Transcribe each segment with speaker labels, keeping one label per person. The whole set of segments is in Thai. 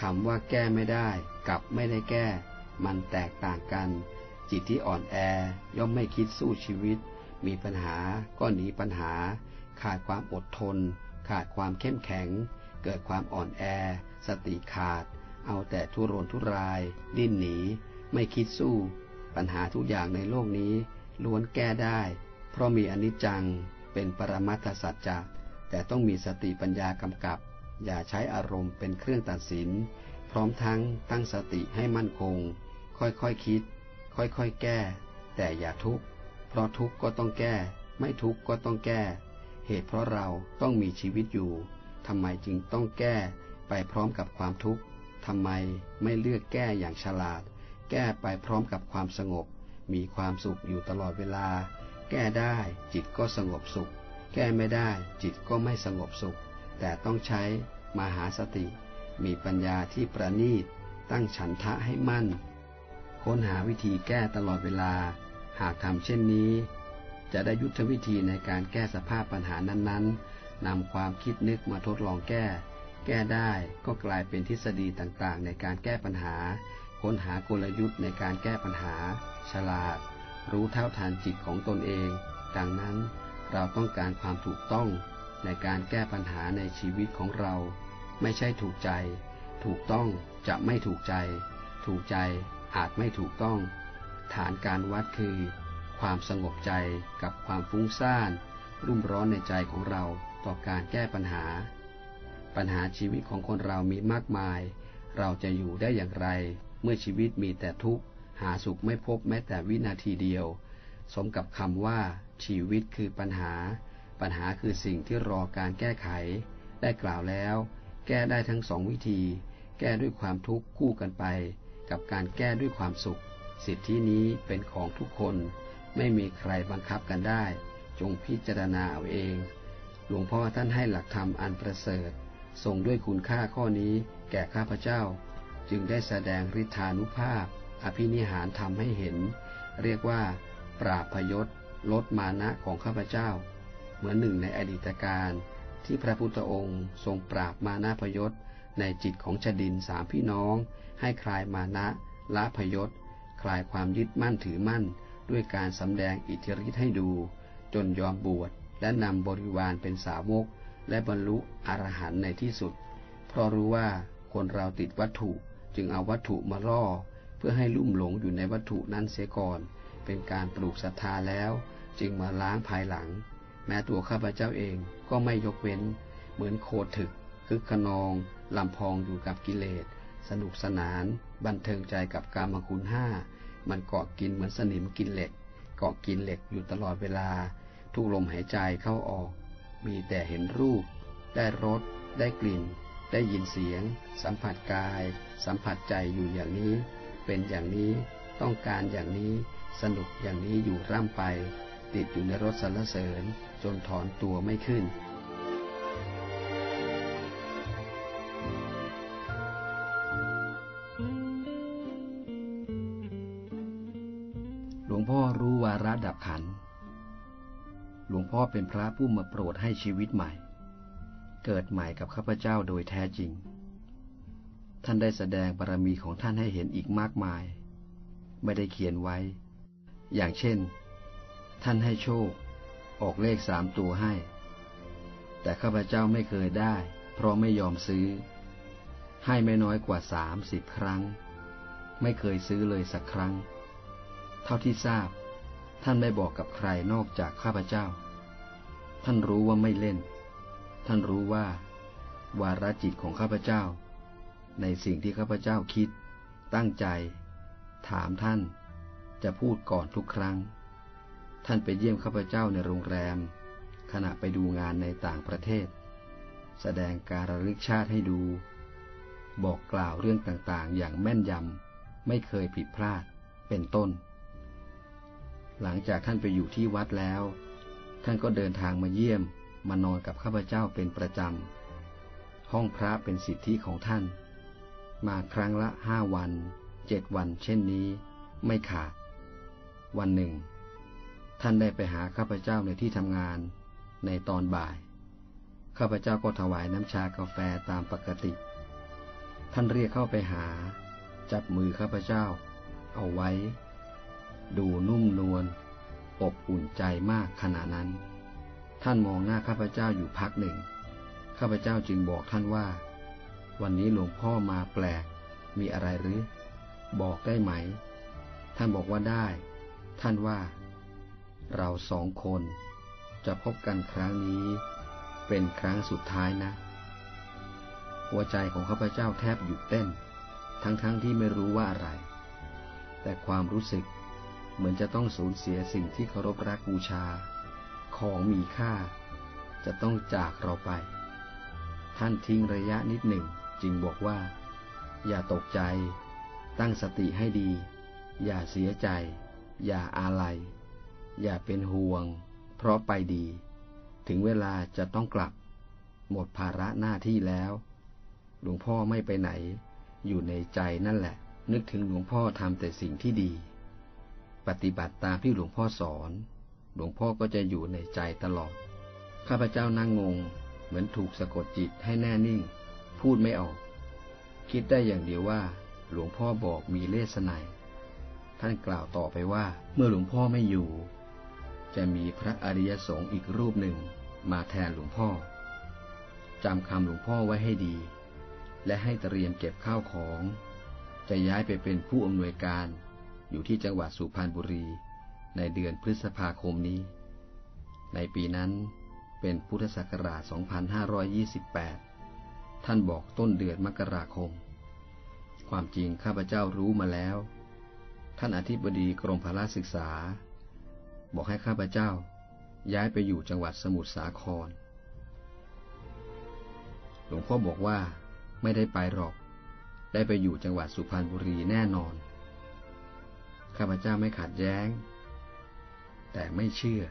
Speaker 1: คำว่าแก้ไม่ได้ กับไม่ได้แก้ มันแตกต่างกัน จิตที่อ่อนแอ ย่อมไม่คิดสู้ชีวิต มีปัญหาก็หนีปัญหา ขาดความอดทน ขาดความเข้มแข็ง เกิดความอ่อนแอ สติขาด เอาแต่ทุรนทุราย ดิ้นหนี ไม่คิดสู้ ปัญหาทุกอย่างในโลกนี้ ล้วนแก้ได้ เพราะมีอนิจจังเป็นปรมัตถสัจจะแต่ต้องมีสติปัญญากำกับ อย่าใช้อารมณ์เป็นเครื่องตัดสิน พร้อมทั้งตั้งสติให้มั่นคง ค่อยๆคคิด ค่อยๆแก้ แต่อย่าทุกข์ เพราะทุกข์ก็ต้องแก้ ไม่ทุกข์ก็ต้องแก้ เหตุเพราะเราต้องมีชีวิตอยู่ทำไมจึงต้องแก้ไปพร้อมกับความทุกข์ทำไมไม่เลือกแก้อย่างฉลาด แก้ไปพร้อมกับความสงบ มีความสุขอยู่ตลอดเวลา แก้ได้จิตก็สงบสุข แก้ไม่ได้จิตก็ไม่สงบสุข แต่ต้องใช้มหาสติ มีปัญญาที่ประณีต ตั้งฉันทะให้มั่น ค้นหาวิธีแก้ตลอดเวลา หากทำเช่นนี้ จะได้ยุทธวิธีในการแก้สภาพปัญหานั้นๆนำความคิดนึกมาทดลองแก้ แก้ได้ก็กลายเป็นทฤษฎีต่างๆ ในการแก้ปัญหา ค้นหากลยุทธ์ในการแก้ปัญหา ฉลาด รู้เท่าทันจิตของตนเอง ดังนั้นเราต้องการความถูกต้อง ในการแก้ปัญหาในชีวิตของเรา ไม่ใช่ถูกใจ ถูกต้องจะไม่ถูกใจ ถูกใจอาจไม่ถูกต้อง ฐานการวัดคือ ความสงบใจกับความฟุ้งซ่าน รุ่มร้อนในใจของเราต่อการแก้ปัญหา ปัญหาชีวิตของคนเรามีมากมาย เราจะอยู่ได้อย่างไร เมื่อชีวิตมีแต่ทุกข์ หาสุขไม่พบแม้แต่วินาทีเดียว สมกับคำว่า ชีวิตคือปัญหา ปัญหาคือสิ่งที่รอการแก้ไข ได้กล่าวแล้ว แก้ได้ทั้งสองวิธี แก้ด้วยความทุกข์คู่กันไป กับการแก้ด้วยความสุข สิทธินี้เป็นของทุกคน ไม่มีใครบังคับกันได้ จงพิจารณาเอาเอง หลวงพ่อท่านให้หลักธรรมอันประเสริฐส่งด้วยคุณค่าข้อนี้แก่ข้าพเจ้า จึงได้แสดงฤทธานุภาพ อภินิหารทำให้เห็น เรียกว่า ปราพยศลดมานะของข้าพเจ้า เหมือนหนึ่งในอดีตการที่พระพุทธองค์ทรงปราบมานะพยศในจิตของชดินสามพี่น้อง ให้คลายมานะละพยศ คลายความยึดมั่นถือมั่น ด้วยการสำแดงอิทธิฤทธิ์ให้ดู จนยอมบวชและนำบริวารเป็นสาวก และบรรลุอรหันต์ในที่สุด เพราะรู้ว่าคนเราติดวัตถุจึงเอาวัตถุมาล่อ เพื่อให้ลุ่มหลงอยู่ในวัตถุนั้นเสียก่อน เป็นการปลูกศรัทธาแล้ว จึงมาล้างภายหลัง แม้ตัวข้าพเจ้าเองก็ไม่ยกเว้น เหมือนโคถึก คึกขนองลำพองอยู่กับกิเลส สนุกสนาน บันเทิงใจกับกามคุณห้า มันเกาะกินเหมือนสนิมกินเหล็ก เกาะกินเหล็กอยู่ตลอดเวลา ทุกลมหายใจเข้าออก มีแต่เห็นรูป ได้รส ได้กลิ่น ได้ยินเสียง สัมผัสกาย สัมผัสใจอยู่อย่างนี้ เป็นอย่างนี้ ต้องการอย่างนี้ สนุกอย่างนี้อยู่ร่ำไป ติดอยู่ในรถสรรเสริญ จนถอนตัวไม่ขึ้น หลวงพ่อรู้วาระดับขัน หลวงพ่อเป็นพระผู้มาโปรดให้ชีวิตใหม่ เกิดใหม่กับข้าพเจ้าโดยแท้จริง ท่านได้แสดงบารมีของท่านให้เห็นอีกมากมาย ไม่ได้เขียนไว้ อย่างเช่น ท่านให้โชค ออกเลขสามตัวให้ แต่ข้าพเจ้าไม่เคยได้ เพราะไม่ยอมซื้อ ให้ไม่น้อยกว่าสามสิบครั้ง ไม่เคยซื้อเลยสักครั้ง เท่าที่ทราบ ท่านไม่บอกกับใครนอกจากข้าพเจ้า ท่านรู้ว่าไม่เล่น ท่านรู้ว่า วาระจิตของข้าพเจ้า ในสิ่งที่ข้าพเจ้าคิด ตั้งใจ ถามท่าน จะพูดก่อนทุกครั้ง ท่านไปเยี่ยมข้าพเจ้าในโรงแรม ขณะไปดูงานในต่างประเทศ แสดงการระลึกชาติให้ดู บอกกล่าวเรื่องต่างๆ อย่างแม่นยำไม่เคยผิดพลาดเป็นต้น หลังจากท่านไปอยู่ที่วัดแล้ว ท่านก็เดินทางมาเยี่ยมมานอนกับข้าพเจ้าเป็นประจำ ห้องพระเป็นสิทธิของท่าน มาครั้งละห้าวันเจ็ดวันเช่นนี้ ไม่ขาด วันหนึ่ง ท่านได้ไปหาข้าพเจ้าในที่ทำงานในตอนบ่าย ข้าพเจ้าก็ถวายน้ำชากาแฟตามปกติ ท่านเรียกเข้าไปหา จับมือข้าพเจ้า เอาไว้ ดูนุ่มนวลอบอุ่นใจมากขณะนั้น ท่านมองหน้าข้าพเจ้าอยู่พักหนึ่ง ข้าพเจ้าจึงบอกท่านว่า วันนี้หลวงพ่อมาแปลก มีอะไรหรือ บอกได้ไหม ท่านบอกว่าได้ ท่านว่า เราสองคนจะพบกันครั้งนี้ เป็นครั้งสุดท้ายนะ หัวใจของข้าพเจ้าแทบหยุดเต้น ทั้งๆทที่ไม่รู้ว่าอะไร แต่ความรู้สึกเหมือนจะต้องสูญเสียสิ่งที่เคารพรักบูชา ของมีค่า จะต้องจากเราไป ท่านทิ้งระยะนิดหนึ่งจึงบอกว่า อย่าตกใจ ตั้งสติให้ดี อย่าเสียใจ อย่าอาลัย อย่าเป็นห่วง เพราะไปดี ถึงเวลาจะต้องกลับ หมดภาระหน้าที่แล้ว หลวงพ่อไม่ไปไหน อยู่ในใจนั่นแหละ นึกถึงหลวงพ่อทำแต่สิ่งที่ดี ปฏิบัติตามที่หลวงพ่อสอน หลวงพ่อก็จะอยู่ในใจตลอด ข้าพเจ้านั่งงง เหมือนถูกสะกดจิตให้แน่นิ่ง พูดไม่ออก คิดได้อย่างเดียวว่า หลวงพ่อบอกมีเลสไนท่านกล่าวต่อไปว่า เมื่อหลวงพ่อไม่อยู่ จะมีพระอริยสงฆ์อีกรูปหนึ่งมาแทนหลวงพ่อจำคำหลวงพ่อไว้ให้ดี และให้เตรียมเก็บข้าวของ จะย้ายไปเป็นผู้อำนวยการอยู่ที่จังหวัดสุพรรณบุรี ในเดือนพฤษภาคมนี้ ในปีนั้นเป็นพุทธศักราช 2528 ท่านบอกต้นเดือนมกราคม ความจริงข้าพเจ้ารู้มาแล้ว ท่านอธิบดีกรมพละศึกษา บอกให้ข้าพเจ้า ย้ายไปอยู่จังหวัดสมุทรสาคร หลวงพ่อบอกว่าไม่ได้ไปหรอก ได้ไปอยู่จังหวัดสุพรรณบุรีแน่นอน ข้าพเจ้าไม่ขัดแย้ง แต่ไม่เชื่อ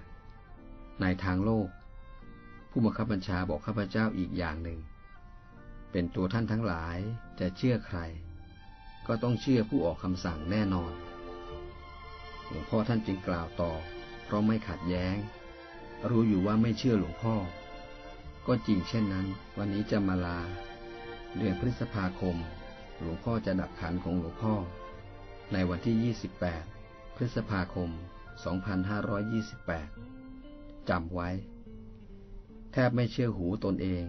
Speaker 1: ในทางโลก ผู้บังคับบัญชาบอกข้าพเจ้าอีกอย่างหนึ่ง เป็นตัวท่านทั้งหลายจะเชื่อใคร ก็ต้องเชื่อผู้ออกคำสั่งแน่นอนหลวงพ่อท่านจึงกล่าวต่อ เพราะไม่ขัดแย้ง รู้อยู่ว่าไม่เชื่อหลวงพ่อ ก็จริงเช่นนั้น วันนี้จะมาลา เดือนพฤษภาคม หลวงพ่อจะดับขันของหลวงพ่อ ในวันที่ 28 พฤษภาคม 2528จำไว้ แทบไม่เชื่อหูตนเอง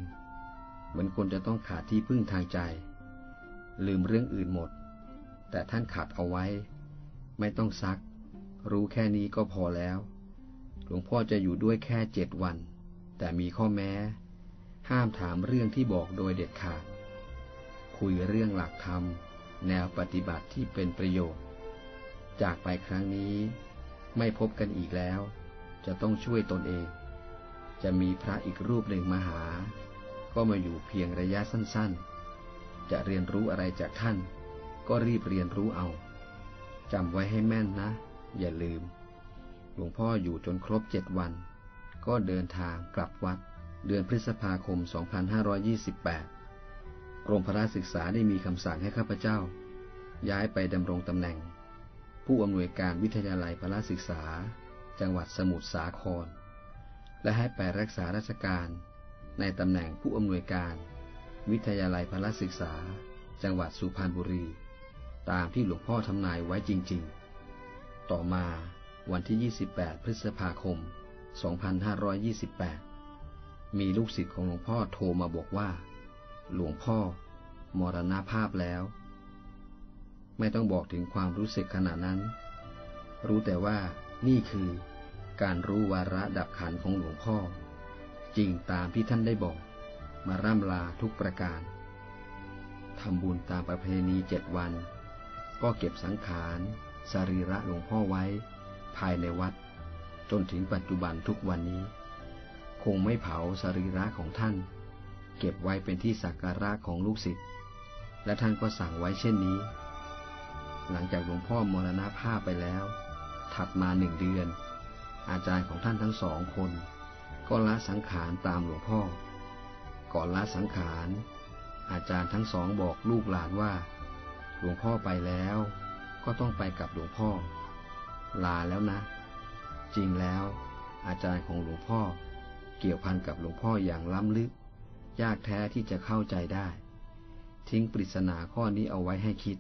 Speaker 1: เหมือนคนจะต้องขาดที่พึ่งทางใจ ลืมเรื่องอื่นหมด แต่ท่านขาดเอาไว้ ไม่ต้องซัก รู้แค่นี้ก็พอแล้ว หลวงพ่อจะอยู่ด้วยแค่เจ็ดวัน แต่มีข้อแม้ ห้ามถามเรื่องที่บอกโดยเด็ดขาด คุยเรื่องหลักธรรม แนวปฏิบัติที่เป็นประโยชน์ จากไปครั้งนี้ไม่พบกันอีกแล้ว จะต้องช่วยตนเอง จะมีพระอีกรูปหนึ่งมาหา ก็มาอยู่เพียงระยะสั้นๆ จะเรียนรู้อะไรจากท่าน ก็รีบเรียนรู้เอาจำไว้ให้แม่นนะ อย่าลืม หลวงพ่ออยู่จนครบเจ็ดวัน ก็เดินทางกลับวัด เดือนพฤษภาคม 2528 กรมพระศึกษาได้มีคำสั่งให้ข้าพเจ้า ย้ายไปดำรงตำแหน่ง ผู้อำนวยการวิทยาลัยพระศึกษา จังหวัดสมุทรสาคร และให้ไปรักษาราชการ ในตำแหน่งผู้อำนวยการ วิทยาลัยพระศึกษา จังหวัดสุพรรณบุรี ตามที่หลวงพ่อทำนายไว้จริง ๆ ต่อมาวันที่ 28 พฤษภาคม 2528 มีลูกศิษย์ของหลวงพ่อโทรมาบอกว่า หลวงพ่อ มรณภาพแล้ว ไม่ต้องบอกถึงความรู้สึกขณะนั้น รู้แต่ว่านี่คือการรู้วาระดับขันของหลวงพ่อ จริงตามที่ท่านได้บอก มาร่ำลาทุกประการทำบุญตามประเพณีเจ็ดวัน ก็เก็บสังขาร สรีระหลวงพ่อไว้ ภายในวัด จนถึงปัจจุบันทุกวันนี้ คงไม่เผาสรีระของท่าน เก็บไว้เป็นที่สักการะของลูกศิษย์และท่านก็สั่งไว้เช่นนี้ หลังจากหลวงพ่อมรณภาพไปแล้ว ถัดมาหนึ่งเดือน อาจารย์ของท่านทั้งสองคน ก็ละสังขารตามหลวงพ่อ ก่อนละสังขาร อาจารย์ทั้งสองบอกลูกหลานว่า หลวงพ่อไปแล้ว ก็ต้องไปกับหลวงพ่อ ลาแล้วนะ จริงแล้ว อาจารย์ของหลวงพ่อ เกี่ยวพันกับหลวงพ่ออย่างล้ำลึก ยากแท้ที่จะเข้าใจได้ ทิ้งปริศนาข้อนี้เอาไว้ให้คิด